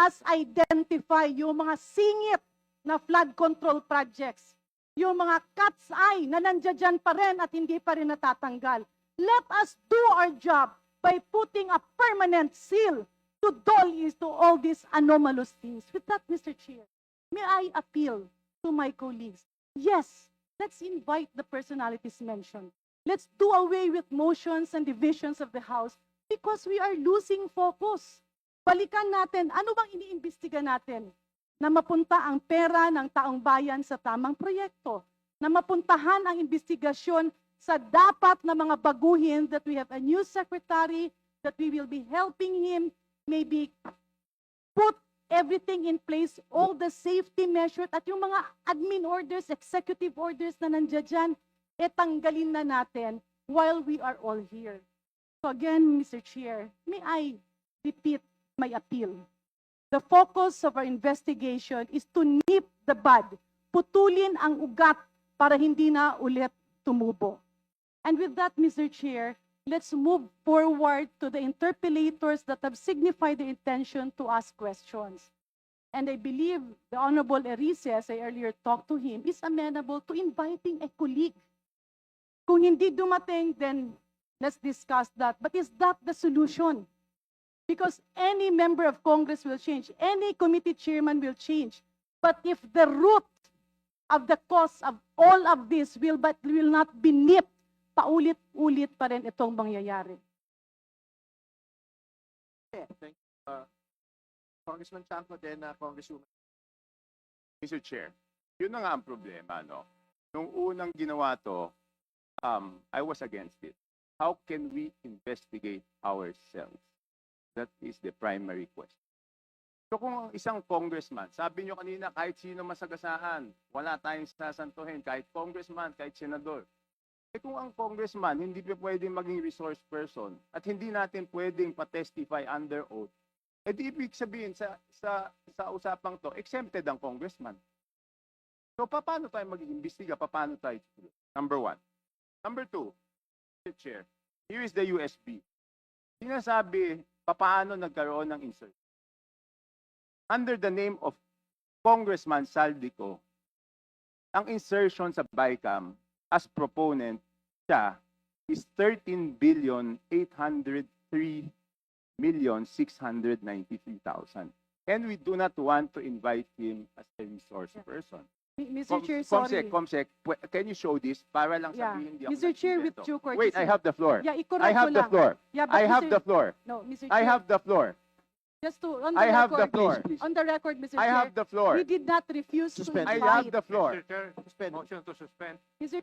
us identify yung mga singit na flood control projects. Yung mga cat's eye na nandiyan pa rin at hindi pa rin natatanggal. Let us do our job by putting a permanent seal to dull to all these anomalous things. With that, Mr. Chair, may I appeal to my colleagues? Yes, let's invite the personalities mentioned. Let's do away with motions and divisions of the House because we are losing focus. Balikan natin, ano bang iniimbestiga natin? Na mapunta ang pera ng taong bayan sa tamang proyekto. Na mapuntahan ang investigasyon sa dapat na mga baguhin that we have a new secretary, that we will be helping him maybe put everything in place, all the safety measures at yung mga admin orders, executive orders na nandiyan dyan, e tanggalin na natin while we are all here. So again, Mr. Chair, may I repeat my appeal. The focus of our investigation is to nip the bud, putulin ang ugat para hindi na ulit tumubo. And with that, Mr. Chair, let's move forward to the interpellators that have signified their intention to ask questions. And I believe the Honorable Erice, as I earlier talked to him, is amenable to inviting a colleague. Kung hindi dumating, then let's discuss that. But is that the solution? Because any member of Congress will change, any committee chairman will change. But if the root of the cause of all of this will but will not be nipped, paulit-ulit pa rin itong mangyayari. Congressman Chanco din na Congresswoman. Mr. Chair, yun na nga ang problema, no? Nung unang ginawa to, um, I was against it. How can we investigate ourselves? That is the primary question. So kung ang isang congressman, sabi nyo kanina, kahit sino masagasaan, wala tayong sasantuhin, kahit congressman, kahit senador. Eh kung ang congressman hindi pa pwedeng maging resource person at hindi natin pwedeng pa-testify under oath, eh di ibig sabihin sa, sa, sa usapang to, exempted ang congressman. So pa- paano tayo mag-iimbestiga? Pa- Paano tayo? Number one. Number two. Chair, here is the USB. Sinasabi, paano nagkaroon ng insert? Under the name of Congressman Saldico, ang insertion sa BICAM as proponent siya is 13 billion 803 million 693,000. And we do not want to invite him as a resource person. Mr. Com- Chair, Comsec, sorry. Comsec, pwe- can you show this para lang Yeah. sabihin hindi ako Mr. Chair, with nag-invento? due Wait, I have the floor. Yeah, i-correct I ko have the lang. floor. Yeah, but I have Mr. the floor. No, Mr. I Chair, have the floor. just to, on the I have the record, floor. on the record, Mr. I Chair, have the floor. we did not refuse to Suspend. I invite. have the floor. Mr. Chair, Suspend. motion to suspend. Mr.